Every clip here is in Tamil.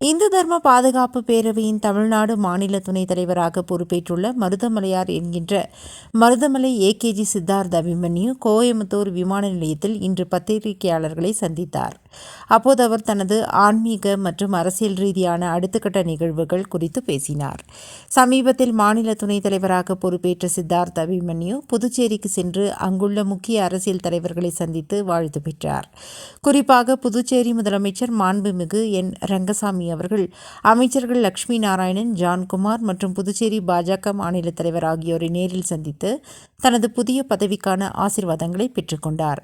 இந்து தர்ம பாதுகாப்பு பேரவையின் தமிழ்நாடு மாநில துணைத் தலைவராக பொறுப்பேற்றுள்ள மருதமலையார் என்கின்ற மருதமலை ஏகேஜி சித்தார்த் அபிமன்யு கோயம்புத்தூர் விமான நிலையத்தில் இன்று பத்திரிகையாளர்களை சந்தித்தார். அப்போது அவர் தனது ஆன்மீக மற்றும் அரசியல் ரீதியான அடுத்த கட்ட நிகழ்வுகள் குறித்து பேசினார். சமீபத்தில் மாநில துணைத் தலைவராக பொறுப்பேற்ற சித்தார்த் அபிமன்யு புதுச்சேரிக்கு சென்று அங்குள்ள முக்கிய அரசியல் தலைவர்களை சந்தித்து வாழ்த்து பெற்றார். குறிப்பாக புதுச்சேரி முதலமைச்சர் மாண்புமிகு என். ரங்கசாமி அவர்கள் அமைச்சர்கள் லட்சுமி நாராயணன் ஜான்குமார் மற்றும் புதுச்சேரி பாஜக மாநில தலைவர் ஆகியோரை நேரில் சந்தித்து தனது புதிய பதவிக்கான ஆசிர்வாதங்களை பெற்றுக்கொண்டார்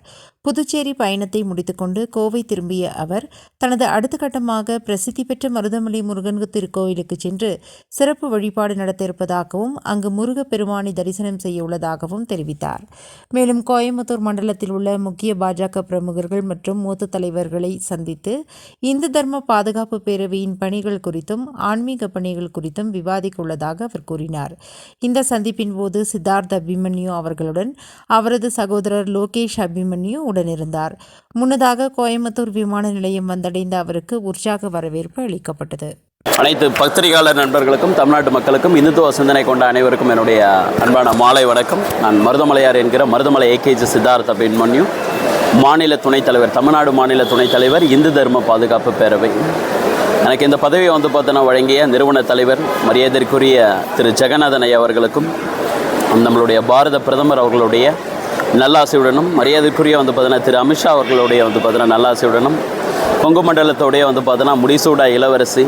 புதுச்சேரி பயணத்தை முடித்துக்கொண்டு கோவை திரும்பிய அவர் தனது அடுத்த கட்டமாக பிரசித்தி பெற்ற மருதமலை முருகன் திருக்கோயிலுக்கு சென்று சிறப்பு வழிபாடு நடத்த இருப்பதாகவும் அங்கு முருகப்பெருமானை தரிசனம் செய்ய உள்ளதாகவும் தெரிவித்தார். மேலும் கோயம்புத்தூர் மண்டலத்தில் உள்ள முக்கிய பாஜக பிரமுகர்கள் மற்றும் மூத்த தலைவர்களை சந்தித்து இந்து தர்ம பாதுகாப்பு பேரவையின் பணிகள் குறித்தும் ஆன்மீக பணிகள் குறித்தும் விவாதிக்க உள்ளதாக அவர் கூறினார். இந்த சந்திப்பின் போது சித்தார்த் அபிமன்யு அவர்களுடன் அவரது சகோதரர் லோகேஷ் அபிமன்யு உடனிருந்தார் முன்னதாக கோயம்புத்தூர் விமான நிலையம் வந்தடைந்த அவருக்கு உற்சாக வரவேற்பு அளிக்கப்பட்டது. அனைத்து பத்திரிகையாளர் நண்பர்களுக்கும் தமிழ்நாட்டு மக்களுக்கும் இந்துத்துவ சிந்தனை கொண்ட அனைவருக்கும் என்னுடைய அன்பான மாலை வணக்கம். நான் மருதமலையார் என்கிற மருதமலை ஏகேஜி சித்தார்த்த அபிமன்யு மாநில துணைத் தலைவர் தமிழ்நாடு மாநில துணைத் தலைவர் இந்து தர்ம பாதுகாப்பு பேரவை. எனக்கு இந்த பதவியை வந்து பார்த்தோன்னா வழங்கிய நிறுவன தலைவர் மரியாதைக்குரிய திரு ஜெகநாதன் ஐயா அவர்களுக்கும் நம்மளுடைய பாரத பிரதமர் அவர்களுடைய நல்லாசையுடனும் மரியாதைக்குரிய வந்து பார்த்தீங்கன்னா திரு அமித்ஷா அவர்களுடைய வந்து பார்த்தீங்கன்னா நல்லாசையுடனும் கொங்கு மண்டலத்தோடைய வந்து பார்த்தீங்கன்னா முடிசூடா இளவரசி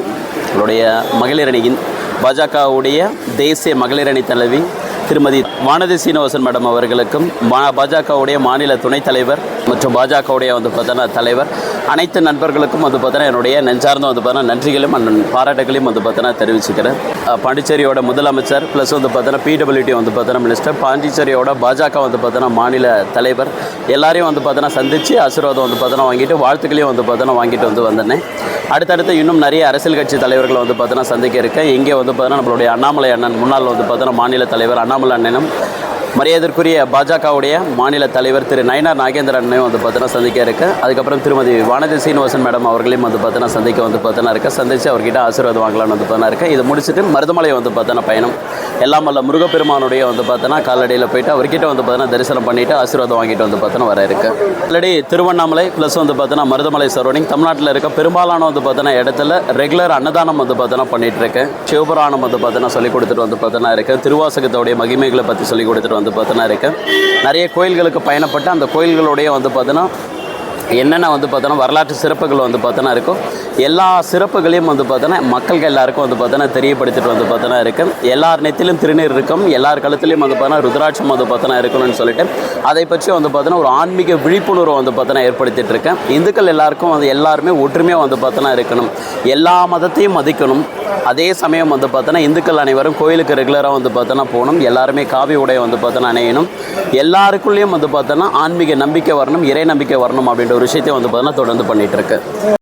அவருடைய மகளிரணியின் பாஜகவுடைய தேசிய மகளிரணி தலைவி திருமதி வானதி சீனிவாசன் மேடம் அவர்களுக்கும் பாஜகவுடைய மாநில துணைத் தலைவர் மற்றும் பாஜகவுடைய வந்து பார்த்தோன்னா தலைவர் அனைத்து நண்பர்களுக்கும் வந்து பார்த்தோன்னா என்னுடைய நெஞ்சார்ந்த வந்து பார்த்தோன்னா நன்றிகளும் பாராட்டுகளையும் வந்து பார்த்தோன்னா தெரிவிச்சுக்கிறேன் பாண்டிச்சேரியோட முதலமைச்சர் ப்ளஸ் வந்து பார்த்தோன்னா பிடபிள்யூடி வந்து பார்த்தோன்னா மினிஸ்டர் பாண்டிச்சேரியோட பாஜக வந்து பார்த்தோன்னா மாநில தலைவர் எல்லாரையும் வந்து பார்த்தோன்னா சந்தித்து ஆசீர்வாதம் வந்து பார்த்தோன்னா வாங்கிட்டு வாழ்த்துக்களையும் வந்து பார்த்தோன்னா வாங்கிட்டு வந்து வந்தேன் அடுத்தடுத்து இன்னும் நிறைய அரசியல் கட்சி தலைவர்களை வந்து பார்த்தோன்னா சந்திக்க இருக்கேன் இங்கே வந்து பார்த்தோன்னா நம்மளுடைய அண்ணாமலை அண்ணன் முன்னாள் வந்து பார்த்தோன்னா மாநில தலைவர் அண்ணாமலை அண்ணனும் மரியாதைக்குரிய பாஜகவுடைய மாநில தலைவர் திரு நயனார் நாகேந்திரனையும் வந்து பார்த்தோன்னா சந்திக்க இருக்கு அதுக்கப்புறம் திருமதி வானதி சீனிவாசன் மேடம் அவர்களையும் வந்து பார்த்தோன்னா சந்திக்க வந்து பார்த்தோன்னா இருக்கேன் சந்தித்து அவர்கிட்ட ஆசீர்வாதம் வாங்கலாம்னு வந்து பார்த்தோன்னா இருக்கேன் இது முடிச்சுட்டு மருதமலை வந்து பார்த்தோன்னா பயணம் எல்லாம் வல்ல முருகப்பெருமானுடைய வந்து பார்த்தோன்னா காலடியில் போயிட்டு அவர்கிட்ட வந்து பார்த்தோன்னா தரிசனம் பண்ணிட்டு ஆசீர்வாதம் வாங்கிட்டு வந்து பார்த்தோன்னா வர இருக்கு ஆல்ரெடி திருவண்ணாமலை ப்ளஸ் வந்து பார்த்தோன்னா மருதமலை சரௌண்டிங் தமிழ்நாட்டில் இருக்க பெரும்பாலான வந்து பார்த்தோன்னா இடத்துல ரெகுலர் அன்னதானம் வந்து பார்த்தோன்னா பண்ணிட்டு இருக்கேன் சிவபுராணம் வந்து பார்த்தோன்னா சொல்லி கொடுத்துட்டு வந்து பார்த்தோன்னா இருக்கேன் திருவாசகத்தோடைய மகிமைகளை பற்றி சொல்லி கொடுத்துட்டு வந்து பார்த்தோன்னா இருக்குது நிறைய கோயில்களுக்கு பயணப்பட்டு அந்த கோயில்களுடைய வந்து பார்த்தோன்னா என்னென்ன வந்து பார்த்தோன்னா வரலாற்று சிறப்புகள் வந்து பார்த்தோன்னா இருக்கும் எல்லா சிறப்புகளையும் வந்து பார்த்தோன்னா மக்கள்கள் எல்லாருக்கும் வந்து பார்த்தோன்னா தெரியப்படுத்திட்டு வந்து பார்த்தோன்னா இருக்கும் எல்லார் நெத்திலும் திருநீர் இருக்கும் எல்லார் கழுத்துலையும் வந்து பார்த்தோன்னா ருத்ராட்சம் வந்து பார்த்தோன்னா இருக்கணும்னு சொல்லிட்டு அதை பற்றி வந்து பார்த்தோன்னா ஒரு ஆன்மீக விழிப்புணர்வு வந்து பார்த்தோன்னா ஏற்படுத்திட்டு இருக்கேன் இந்துக்கள் எல்லாருக்கும் வந்து எல்லாருமே ஒற்றுமையாக வந்து பார்த்தோன்னா இருக்கணும் எல்லா மதத்தையும் மதிக்கணும் அதே சமயம் வந்து பார்த்தோன்னா இந்துக்கள் அனைவரும் கோயிலுக்கு ரெகுலராக வந்து பார்த்தோன்னா போகணும் எல்லாருமே காவி உடையை வந்து பார்த்தோன்னா அணையணும் எல்லாருக்குள்ளேயும் வந்து பார்த்தோன்னா ஆன்மீக நம்பிக்கை வரணும் இறை நம்பிக்கை வரணும் அப்படின்ற ஒரு விஷயத்தை வந்து பார்த்தோன்னா தொடர்ந்து பண்ணிகிட்ருக்கு